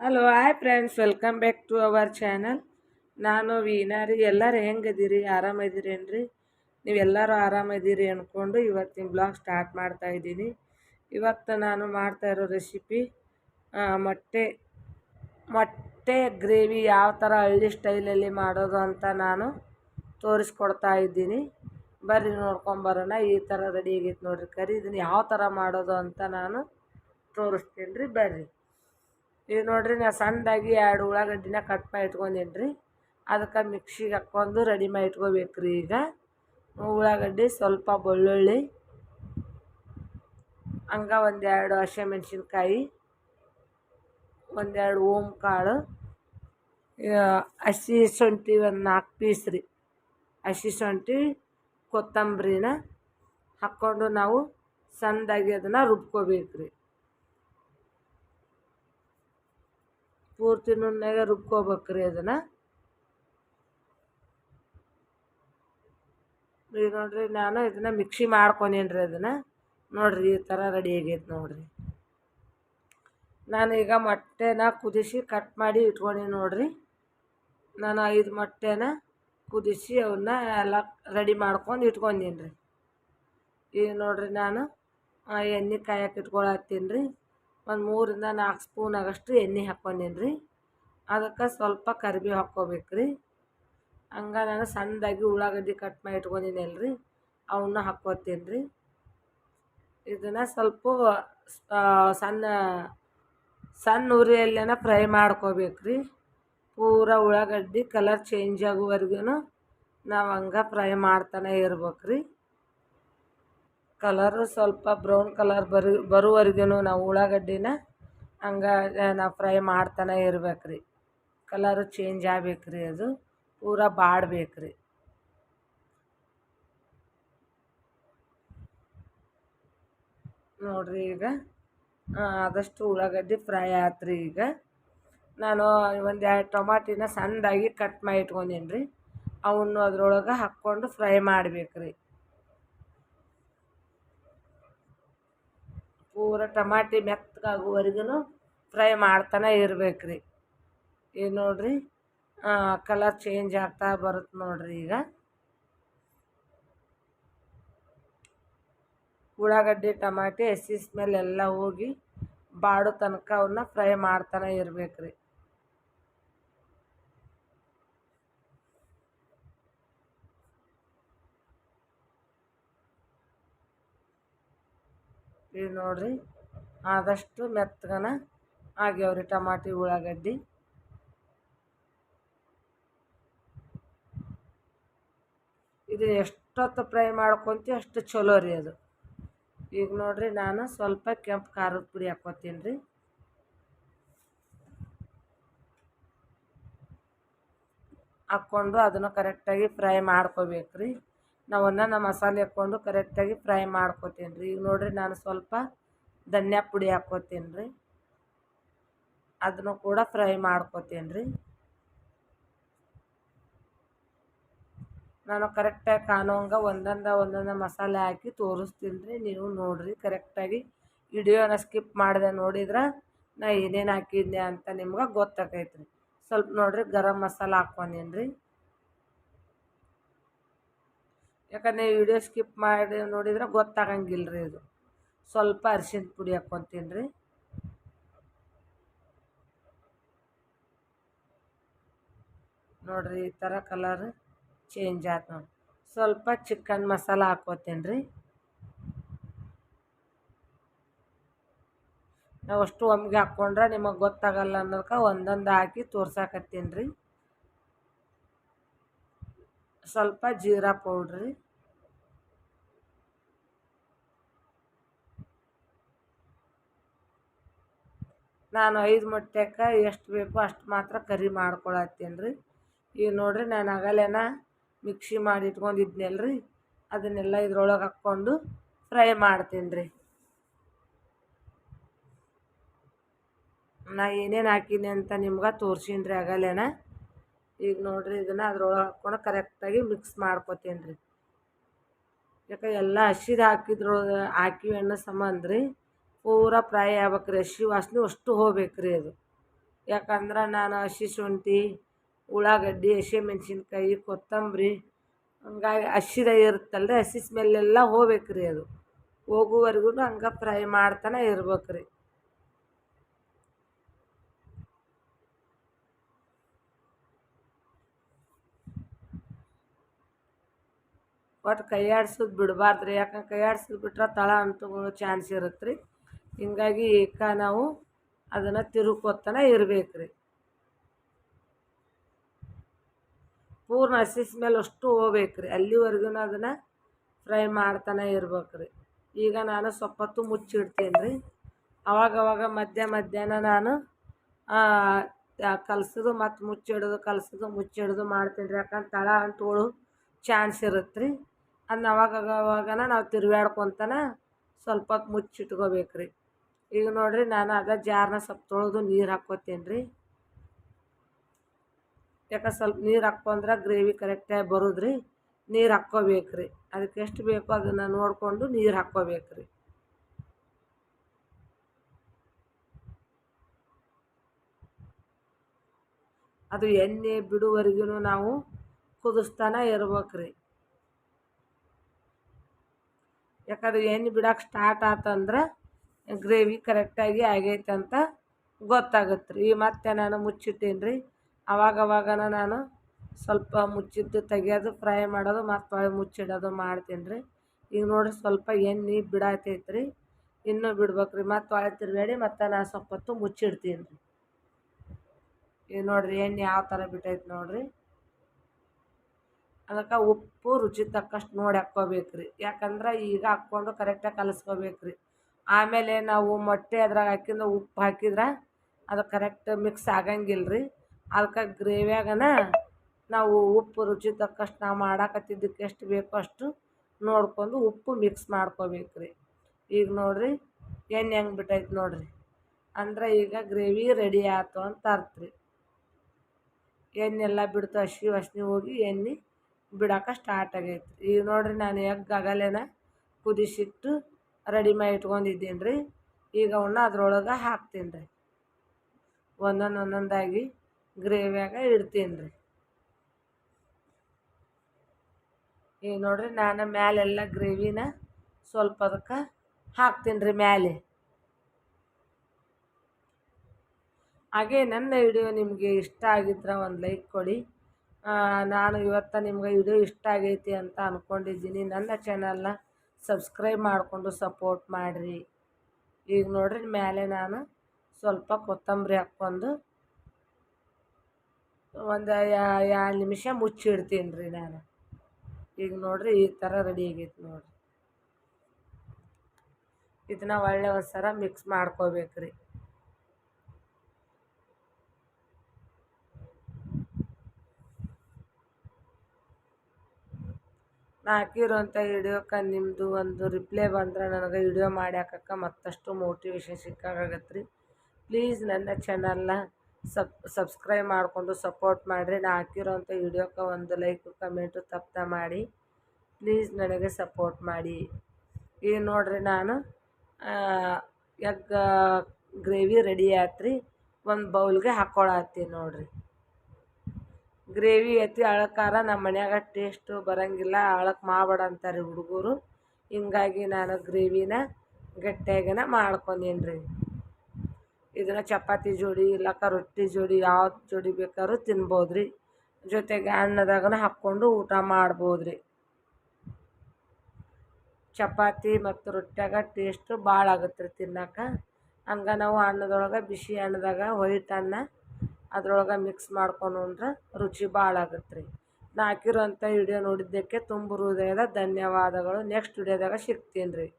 Hello hi friends welcome back to our channel ನಾನು ವೀನಾರಿ ಎಲ್ಲರೂ ಹೆಂಗದೀರಿ ಆರಾಮದಿರೇನ್ರಿ ನೀವೆಲ್ಲರೂ ಆರಾಮಿದ್ದೀರಿ ಅಂದ್ಕೊಂಡು ಇವತ್ತಿನ ಬ್ಲಾಗ್ ಸ್ಟಾರ್ಟ್ ಮಾಡ್ತಾ ಇದ್ದೀನಿ. ಇವತ್ತು ನಾನು ಮಾಡ್ತಾ ಇರೋ ರೆಸಿಪಿ ಮೊಟ್ಟೆ ಮೊಟ್ಟೆ ಗ್ರೇವಿ ಯಾವ ಥರ ಹಳ್ಳಿ ಸ್ಟೈಲಲ್ಲಿ ಮಾಡೋದು ಅಂತ ನಾನು ತೋರಿಸ್ಕೊಡ್ತಾ ಇದ್ದೀನಿ. ಬರ್ರಿ ನೋಡ್ಕೊಂಬರೋಣ ಈ ಥರ ರೆಡಿ ಆಗೈತೆ ನೋಡ್ರಿ. ಕರಿ, ಇದನ್ನು ಯಾವ ಥರ ಮಾಡೋದು ಅಂತ ನಾನು ತೋರಿಸ್ತೀನಿ ರೀ ಬರ್ರಿ. ಈಗ ನೋಡ್ರಿ ನಾ ಸಣ್ಣದಾಗಿ ಎರಡು ಉಳ್ಳಾಗಡ್ಡಿನ ಕಟ್ ಮಾಡಿ ಇಟ್ಕೊಂಡೇನಿ ರೀ ಅದಕ್ಕೆ ಮಿಕ್ಸಿಗೆ ಹಾಕ್ಕೊಂಡು ರೆಡಿ ಮಾಡಿ ಇಟ್ಕೋಬೇಕು ರೀ ಈಗ. ಉಳ್ಳಾಗಡ್ಡಿ ಸ್ವಲ್ಪ ಬೆಳ್ಳುಳ್ಳಿ, ಹಂಗೆ ಒಂದೆರಡು ಹಸಿಮೆಣ್ಸಿನ್ಕಾಯಿ, ಒಂದೆರಡು ಓಮ್ ಕಾಳು ಹಸಿ ಶುಂಠಿ ಒಂದು ನಾಲ್ಕು ಪೀಸ್ ರೀ. ಹಸಿ ಶುಂಠಿ, ಕೊತ್ತಂಬರಿನ ಹಾಕ್ಕೊಂಡು ನಾವು ಸಣ್ಣದಾಗಿ ಅದನ್ನು ರುಬ್ಕೋಬೇಕು ರೀ ಪೂರ್ತಿ ನುಣ್ಣಗೆ ರುಬ್ಕೋಬೇಕ್ರಿ ಅದನ್ನು. ಈಗ ನೋಡ್ರಿ ನಾನು ಇದನ್ನು ಮಿಕ್ಸಿ ಮಾಡ್ಕೊಂಡೇನಿ ರೀ ಅದನ್ನು. ನೋಡ್ರಿ ಈ ಥರ ರೆಡಿ ಆಗೈತೆ ನೋಡ್ರಿ. ನಾನು ಈಗ ಮೊಟ್ಟೆನ ಕುದಿಸಿ ಕಟ್ ಮಾಡಿ ಇಟ್ಕೊಂಡೀನಿ ನೋಡ್ರಿ. ನಾನು ಐದು ಮೊಟ್ಟೆನ ಕುದಿಸಿ ಅವನ್ನ ಎಲ್ಲ ರೆಡಿ ಮಾಡ್ಕೊಂಡು ಇಟ್ಕೊಂಡೀನಿ ರೀ ಈಗ ನೋಡ್ರಿ ನಾನು ಎಣ್ಣೆ ಕಾಯಕ್ಕೆ ಇಟ್ಕೊಳತ್ತೀನಿ ರೀ ಒಂದು ಮೂರಿಂದ ನಾಲ್ಕು ಸ್ಪೂನ್ ಆಗಷ್ಟು ಎಣ್ಣೆ ಹಾಕ್ಕೊಂಡೀನಿ ರೀ. ಅದಕ್ಕೆ ಸ್ವಲ್ಪ ಕರಿಬೇವು ಹಾಕ್ಕೋಬೇಕು ರೀ ಹಂಗೆ ನಾನು ಸಣ್ಣದಾಗಿ ಉಳ್ಳಾಗಡ್ಡಿ ಕಟ್ ಮಾಡಿ ಇಟ್ಕೊಂಡಿನಿ ಅಲ್ರಿ ಅವನ್ನ ಹಾಕ್ಕೊತೀನಿ ರೀ. ಇದನ್ನು ಸ್ವಲ್ಪ ಸಣ್ಣ ಸಣ್ಣ ಉರಿಯಲ್ಲೇನ ಫ್ರೈ ಮಾಡ್ಕೋಬೇಕು ರೀ ಪೂರ ಉಳ್ಳಾಗಡ್ಡಿ ಕಲರ್ ಚೇಂಜ್ ಆಗೋವರೆಗೂ ನಾವು ಹಂಗೆ ಫ್ರೈ ಮಾಡ್ತಾನೆ ಇರ್ಬೇಕು ರೀ ಕಲರು ಸ್ವಲ್ಪ ಬ್ರೌನ್ ಕಲರ್ ಬರು ಬರುವರೆಗೂ ನಾವು ಉಳ್ಳಾಗಡ್ಡಿನ ಹಂಗೆ ನಾವು ಫ್ರೈ ಮಾಡ್ತಾನೆ ಇರ್ಬೇಕು ರೀ ಕಲರು ಚೇಂಜ್ ಆಗ್ಬೇಕು ರೀ ಅದು. ಪೂರ ಬಾಡ್ಬೇಕು ರೀ ನೋಡಿರಿ ಈಗ ಆದಷ್ಟು ಉಳ್ಳಾಗಡ್ಡಿ ಫ್ರೈ ಆಯ್ತು ರೀ ಈಗ. ನಾನು ಒಂದು ಎರಡು ಟೊಮಾಟಿನ ಸಣ್ಣದಾಗಿ ಕಟ್ ಮಾಡಿ ಇಟ್ಕೊಂಡೀನಿ ರೀ ಅವನ್ನು ಅದ್ರೊಳಗೆ ಹಾಕ್ಕೊಂಡು ಫ್ರೈ ಮಾಡ್ಬೇಕು ರೀ ಪೂರ ಟಮಾಟಿ ಮೆತ್ತಗಾಗುವರೆಗೂ ಫ್ರೈ ಮಾಡ್ತಾನೆ ಇರ್ಬೇಕು ರೀ ಈಗ ನೋಡ್ರಿ ಕಲರ್ ಚೇಂಜ್ ಆಗ್ತಾ ಬರುತ್ತೆ ನೋಡಿರಿ ಈಗ. ಉಳ್ಳಾಗಡ್ಡಿ, ಟಮಾಟಿ, ಹಸಿ ಸ್ಮೆಲ್ ಎಲ್ಲ ಹೋಗಿ ಬಾಡೋ ತನಕ ಅವನ್ನ ಫ್ರೈ ಮಾಡ್ತಾನೆ ಇರ್ಬೇಕು ರೀ ಈಗ ನೋಡ್ರಿ. ಆದಷ್ಟು ಮೆತ್ತಗನ ಆಗ್ಯಾವ್ರಿ ಟಮಾಟಿ, ಉಳ್ಳಾಗಡ್ಡಿ. ಇದು ಎಷ್ಟೊತ್ತು ಫ್ರೈ ಮಾಡ್ಕೊತೀವಿ ಅಷ್ಟು ಚಲೋ ರೀ ಅದು. ಈಗ ನೋಡ್ರಿ ನಾನು ಸ್ವಲ್ಪ ಕೆಂಪು ಖಾರದ ಪುಡಿ ಹಾಕೋತೀನಿ ರೀ ಹಾಕ್ಕೊಂಡು ಅದನ್ನು ಕರೆಕ್ಟಾಗಿ ಫ್ರೈ ಮಾಡ್ಕೋಬೇಕು ರೀ ನಾವು ಒಂದೊಂದು ಮಸಾಲೆ ಹಾಕ್ಕೊಂಡು ಕರೆಕ್ಟಾಗಿ ಫ್ರೈ ಮಾಡ್ಕೋತೀನಿ ರೀ ಈಗ ನೋಡಿರಿ ನಾನು ಸ್ವಲ್ಪ ಧನ್ಯಾ ಪುಡಿ ಹಾಕ್ಕೋತೀನಿ ರೀ ಅದನ್ನು ಕೂಡ ಫ್ರೈ ಮಾಡ್ಕೋತೀನಿ ರೀ ನಾನು ಕರೆಕ್ಟಾಗಿ ಕಾಣೋಂಗೆ ಒಂದೊಂದು ಒಂದೊಂದು ಮಸಾಲೆ ಹಾಕಿ ತೋರಿಸ್ತೀನಿ ರೀ ನೀವು ನೋಡಿರಿ ಕರೆಕ್ಟಾಗಿ ವಿಡಿಯೋನ ಸ್ಕಿಪ್ ಮಾಡಿದೆ ನೋಡಿದ್ರೆ ನಾ ಏನೇನು ಹಾಕಿದ್ದೆ ಅಂತ ನಿಮ್ಗೆ ಗೊತ್ತಾಗೈತೆ ರೀ ಸ್ವಲ್ಪ ನೋಡಿರಿ ಗರಂ ಮಸಾಲೆ ಹಾಕ್ಕೊಂಡೀನಿ ರೀ ಯಾಕಂದರೆ ವಿಡಿಯೋ ಸ್ಕಿಪ್ ಮಾಡಿ ನೋಡಿದ್ರೆ ಗೊತ್ತಾಗಂಗಿಲ್ಲ ರೀ ಇದು. ಸ್ವಲ್ಪ ಅರಿಶಿನ ಪುಡಿ ಹಾಕ್ಕೊತೀನಿ ರೀ. ನೋಡಿರಿ ಈ ಥರ ಕಲರ್ ಚೇಂಜ್ ಆಯ್ತು ನೋಡಿ. ಸ್ವಲ್ಪ ಚಿಕನ್ ಮಸಾಲ ಹಾಕ್ಕೋತೀನಿ ರೀ. ನಾವು ಅಷ್ಟು ಒಮ್ಮೆಗೆ ಹಾಕ್ಕೊಂಡ್ರೆ ನಿಮಗೆ ಗೊತ್ತಾಗಲ್ಲ ಅನ್ನೋದಕ್ಕೆ ಒಂದೊಂದು ಹಾಕಿ ತೋರ್ಸಾಕತ್ತೀನಿ ರೀ. ಸ್ವಲ್ಪ ಜೀರಾ ಪೌಡ್ರಿ. ನಾನು ಐದು ಮೊಟ್ಟೆಗೆ ಎಷ್ಟು ಬೇಕೋ ಅಷ್ಟು ಮಾತ್ರ ಕರಿ ಮಾಡ್ಕೊಳತ್ತೀನಿ ರೀ ಈಗ ನೋಡ್ರಿ ನಾನು ಆಗಲೇನ ಮಿಕ್ಸಿ ಮಾಡಿ ಇಟ್ಕೊಂಡಿದ್ನಲ್ಲ ರೀ ಅದನ್ನೆಲ್ಲ ಇದ್ರೊಳಗೆ ಹಾಕ್ಕೊಂಡು ಫ್ರೈ ಮಾಡ್ತೀನಿ ರೀ ನಾ ಏನೇನು ಹಾಕೀನಿ ಅಂತ ನಿಮ್ಗೆ ತೋರ್ಸೀನಿ ರೀ ಆಗಲೇನ ಈಗ ನೋಡ್ರಿ ಇದನ್ನು ಅದ್ರೊಳಗೆ ಹಾಕ್ಕೊಂಡು ಕರೆಕ್ಟಾಗಿ ಮಿಕ್ಸ್ ಮಾಡ್ಕೊತೀನಿ ರೀ ಯಾಕೆ ಎಲ್ಲ ಹಸಿದು ಹಾಕಿದ್ರು, ಹಾಕಿವಿ ಅನ್ನೋ ಸಂಬಂಧ ರೀ ಪೂರ ಫ್ರೈ ಆಗ್ಬೇಕು ರೀ ಹಸಿ ವಾಸನೆ ಅಷ್ಟು ಹೋಗ್ಬೇಕು ರೀ ಅದು. ಯಾಕಂದ್ರೆ ನಾನು ಹಸಿ ಶುಂಠಿ, ಉಳ್ಳಾಗಡ್ಡಿ, ಹಸಿಮೆಣ್ಸಿನ್ಕಾಯಿ, ಕೊತ್ತಂಬರಿ, ಹಂಗಾಗಿ ಹಸಿದ ರೀ ಹಸಿ ಸ್ಮೆಲ್ಲೆಲ್ಲ ಹೋಗ್ಬೇಕು ರೀ ಅದು. ಹೋಗುವವರೆಗೂ ಹಂಗೆ ಫ್ರೈ ಮಾಡ್ತಾನೆ ಇರ್ಬೇಕು ರೀ ಒಟ್ಟು ಕೈ ಆಡ್ಸೋದು ಬಿಡಬಾರ್ದು ರೀ ಯಾಕಂದ್ರೆ ಕೈ ಆಡ್ಸೋದು ಬಿಟ್ರೆ ತಳ ಅಂಟ್ಕೊಳ್ಳೋ ಚಾನ್ಸ್ ಇರುತ್ತೆ ರೀ ಹಿಂಗಾಗಿ ಈಗ ನಾವು ಅದನ್ನು ತಿರುಕೋತನ ಇರ್ಬೇಕು ರೀ ಪೂರ್ಣ ಹಸಿಸ್ ಮೇಲೆ ಅಷ್ಟು ಹೋಗ್ಬೇಕು ರೀ ಅಲ್ಲಿವರೆಗೂ ಅದನ್ನು ಫ್ರೈ ಮಾಡ್ತಾನೆ ಇರ್ಬೇಕು ರೀ ಈಗ ನಾನು ಸ್ವಲ್ಪ ಹೊತ್ತು ಮುಚ್ಚಿಡ್ತೀನಿ ರೀ ಅವಾಗವಾಗ ಮಧ್ಯ ಮಧ್ಯಾಹ್ನ ನಾನು ಕಲಸೋದು ಮತ್ತು ಮುಚ್ಚಿಡೋದು, ಕಲಸೋದು, ಮುಚ್ಚಿಡೋದು ಮಾಡ್ತೀನಿ ರೀ ಯಾಕಂದ್ರೆ ತಳ ಅಂಟ್ಕೊಳ್ಳೋ ಚಾನ್ಸ್ ಇರುತ್ತೆ ರೀ ಅದನ್ನ ಅವಾಗ ಅವಾಗನ ನಾವು ತಿರುಗಾಡ್ಕೊತಾನ ಸ್ವಲ್ಪ ಹೊತ್ತು ಮುಚ್ಚಿಟ್ಕೋಬೇಕು ರೀ ಈಗ ನೋಡಿರಿ ನಾನು ಅದ ಜಾರ್ನ ಸ್ವಲ್ಪ ತೊಳೆದು ನೀರು ಹಾಕ್ಕೋತೀನಿ ರೀ ಯಾಕೆ ಸ್ವಲ್ಪ ನೀರು ಹಾಕ್ಕೊಂಡ್ರೆ ಗ್ರೇವಿ ಕರೆಕ್ಟಾಗಿ ರೀ ನೀರು ಹಾಕ್ಕೋಬೇಕು ರೀ ಅದಕ್ಕೆ ಎಷ್ಟು ಬೇಕೋ ಅದನ್ನು ನೋಡಿಕೊಂಡು ನೀರು ಹಾಕ್ಕೋಬೇಕು ರೀ ಅದು ಎಣ್ಣೆ ಬಿಡುವರೆಗೂ ನಾವು ಕುದಿಸ್ತಾನೆ ಇರ್ಬೇಕು ರೀ ಯಾಕಂದ್ರೆ ಎಣ್ಣೆ ಬಿಡೋಕೆ ಸ್ಟಾರ್ಟ್ ಆತಂದ್ರೆ ಗ್ರೇವಿ ಕರೆಕ್ಟಾಗಿ ಆಗೈತೆ ಅಂತ ಗೊತ್ತಾಗುತ್ತೆ ರೀ ಮತ್ತೆ ನಾನು ಮುಚ್ಚಿಟ್ಟೀನಿ ರೀ ಅವಾಗವಾಗನ ನಾನು ಸ್ವಲ್ಪ ಮುಚ್ಚಿದ್ದು ತೆಗಿಯೋದು ಫ್ರೈ ಮಾಡೋದು, ಮತ್ತು ಒಳಗೆ ಮುಚ್ಚಿಡೋದು ಮಾಡ್ತೀನಿ ರೀ ಈಗ ನೋಡಿರಿ ಸ್ವಲ್ಪ ಎಣ್ಣೆ ಬಿಡಾತೈತೆ ರೀ ಇನ್ನೂ ಬಿಡ್ಬೇಕು ರೀ ಮತ್ತು ಹೊಳ್ಳಿ ತಿರುಗಾಡಿ ಮತ್ತು ನಾನು ಸ್ವಲ್ಪ ಹೊತ್ತು ಮುಚ್ಚಿಡ್ತೀನಿ ರೀ ಈಗ ನೋಡಿರಿ ಎಣ್ಣೆ ಯಾವ ಥರ ಬಿಟ್ಟೈತೆ ನೋಡಿರಿ. ಅದಕ್ಕೆ ಉಪ್ಪು ರುಚಿ ತಕ್ಕಷ್ಟು ನೋಡಿ ಹಾಕ್ಕೋಬೇಕು ರೀ ಯಾಕಂದ್ರೆ ಈಗ ಹಾಕ್ಕೊಂಡು ಕರೆಕ್ಟಾಗಿ ಕಲಸ್ಕೋಬೇಕು ರೀ ಆಮೇಲೆ ನಾವು ಮೊಟ್ಟೆ ಅದ್ರಾಗ ಹಾಕಿಂದ ಉಪ್ಪು ಹಾಕಿದ್ರೆ ಅದು ಕರೆಕ್ಟ್ ಮಿಕ್ಸ್ ಆಗಂಗಿಲ್ಲ ರೀ ಅದಕ್ಕೆ ಗ್ರೇವಿಯಾಗನ ನಾವು ಉಪ್ಪು ರುಚಿ ತಕ್ಕಷ್ಟು ನಾವು ಮಾಡಾಕತ್ತಿದ್ದಕ್ಕೆ ಎಷ್ಟು ಬೇಕೋ ಅಷ್ಟು ನೋಡ್ಕೊಂಡು ಉಪ್ಪು ಮಿಕ್ಸ್ ಮಾಡ್ಕೋಬೇಕು ರೀ ಈಗ ನೋಡಿರಿ ಎಣ್ಣೆ ಹೆಂಗೆ ಬಿಟ್ಟೈತೆ ನೋಡಿರಿ. ಅಂದ್ರೆ ಈಗ ಗ್ರೇವಿ ರೆಡಿ ಆಯ್ತು ಅಂತ ಅರ್ಥ ರೀ. ಎಣ್ಣೆಲ್ಲ ಬಿಡ್ತು ಹಸಿ ವಾಸ್ನೆ ಹೋಗಿ ಎಣ್ಣೆ ಬಿಡೋಕೆ ಸ್ಟಾರ್ಟ್ ಆಗೈತೆ ಈಗ ನೋಡಿರಿ ನಾನು ಎಗ್ ಆಗಲೇನ ಕುದಿಸಿಟ್ಟು ರೆಡಿ ಮಾಡಿ ಇಟ್ಕೊಂಡಿದ್ದೀನಿ ರೀ ಈಗ ಅವನ್ನ ಅದ್ರೊಳಗೆ ಹಾಕ್ತೀನಿ ರೀ ಒಂದೊಂದು ಒಂದೊಂದಾಗಿ ಗ್ರೇವಿಯಾಗ ಇಡ್ತೀನಿ ರೀ ಈಗ ನೋಡಿರಿ ನಾನು ಮ್ಯಾಲೆಲ್ಲ ಗ್ರೇವಿನ ಸ್ವಲ್ಪ ಅದಕ್ಕೆ ಹಾಕ್ತೀನಿ ರೀ ಮ್ಯಾಲೆ. ಹಾಗೆ ನನ್ನ ವಿಡಿಯೋ ನಿಮಗೆ ಇಷ್ಟ ಆಗಿದ್ರೆ ಒಂದು ಲೈಕ್ ಕೊಡಿ. ನಾನು ಇವತ್ತು ನಿಮ್ಗೆ ವಿಡಿಯೋ ಇಷ್ಟ ಆಗೈತಿ ಅಂತ ಅಂದ್ಕೊಂಡಿದ್ದೀನಿ ನನ್ನ ಚಾನಲ್ನ ಸಬ್ಸ್ಕ್ರೈಬ್ ಮಾಡಿಕೊಂಡು ಸಪೋರ್ಟ್ ಮಾಡಿರಿ. ಈಗ ನೋಡ್ರಿ ಮೇಲೆ ನಾನು ಸ್ವಲ್ಪ ಕೊತ್ತಂಬರಿ ಹಾಕ್ಕೊಂಡು ಒಂದು ಎರಡು ನಿಮಿಷ ಮುಚ್ಚಿಡ್ತೀನಿ ರೀ ನಾನು. ಈಗ ನೋಡ್ರಿ ಈ ಥರ ರೆಡಿ ಆಗೈತೆ ನೋಡ್ರಿ. ಇದನ್ನ ಒಳ್ಳೆ ಸರ ಮಿಕ್ಸ್ ಮಾಡ್ಕೋಬೇಕು ನಾ ಹಾಕಿರೋಂಥ ವಿಡಿಯೋಕ್ಕೆ ನಿಮ್ಮದು ಒಂದು ರಿಪ್ಲೈ ಬಂದ್ರೆ ನನಗೆ ವಿಡಿಯೋ ಮಾಡಿ ಮತ್ತಷ್ಟು ಮೋಟಿವೇಶನ್ ಸಿಕ್ಕಾಗತ್ತೆ ರೀ ಪ್ಲೀಸ್ ನನ್ನ ಚಾನಲ್ನ ಸಬ್ ಸಬ್ಸ್ಕ್ರೈಬ್ ಮಾಡಿಕೊಂಡು ಸಪೋರ್ಟ್ ಮಾಡಿರಿ. ನಾ ಹಾಕಿರೋಂಥ ವಿಡಿಯೋಕ್ಕೆ ಒಂದು ಲೈಕು ಕಮೆಂಟು ತಪ್ಪ ಮಾಡಿ. ಪ್ಲೀಸ್ ನನಗೆ ಸಪೋರ್ಟ್ ಮಾಡಿ. ಈಗ ನೋಡಿರಿ ನಾನು? ಎಗ್ ಗ್ರೇವಿ ರೆಡಿ ಆಯ್ತು ರೀ ಒಂದು ಬೌಲ್ಗೆ ಹಾಕ್ಕೊಳತ್ತೀನಿ ನೋಡಿರಿ. ಗ್ರೇವಿ ಐತಿ ಅಳಕಾರ ನಮ್ಮ ಮನ್ಯಾಗ ಟೇಸ್ಟು ಬರಂಗಿಲ್ಲ ಅಳಕ್ಕೆ ಮಾಡಬೇಡ ಅಂತಾರೆ ಹುಡುಗರು. ಹಿಂಗಾಗಿ ನಾನು ಗ್ರೇವಿನ ಗಟ್ಟಿಯಾಗಿನ ಮಾಡ್ಕೊಂಡೀನಿ ರೀ ಇದನ್ನ ಚಪಾತಿ ಜೋಡಿ, ಇಲ್ಲಕ್ಕ ರೊಟ್ಟಿ ಜೋಡಿ, ಯಾವ ಜೋಡಿ ಬೇಕಾದ್ರೂ ತಿನ್ಬೋದು ರೀ ಜೊತೆಗೆ ಅನ್ನದಾಗನ ಹಾಕ್ಕೊಂಡು ಊಟ ಮಾಡ್ಬೋದು ರೀ ಚಪಾತಿ ಮತ್ತು ರೊಟ್ಟ್ಯಾಗ ಟೇಸ್ಟು ಭಾಳ ಆಗುತ್ತೆ ರೀ ತಿನ್ನಕ್ಕೆ. ಹಂಗೆ ನಾವು ಅನ್ನದೊಳಗೆ ಬಿಸಿ ಅನ್ನದಾಗ ವೈಟ್ ಅನ್ನ ಅದ್ರೊಳಗೆ ಮಿಕ್ಸ್ ಮಾಡ್ಕೊಂಡು ಉಂಡ್ರೆ ರುಚಿ ಭಾಳ ಆಗುತ್ತೆ ರೀ ನಾ ವಿಡಿಯೋ ನೋಡಿದ್ದಕ್ಕೆ ತುಂಬು ಹೃದಯದ ಧನ್ಯವಾದಗಳು. ನೆಕ್ಸ್ಟ್ ವೀಡಿಯೋದಾಗ ಸಿಗ್ತೀನಿ ರೀ.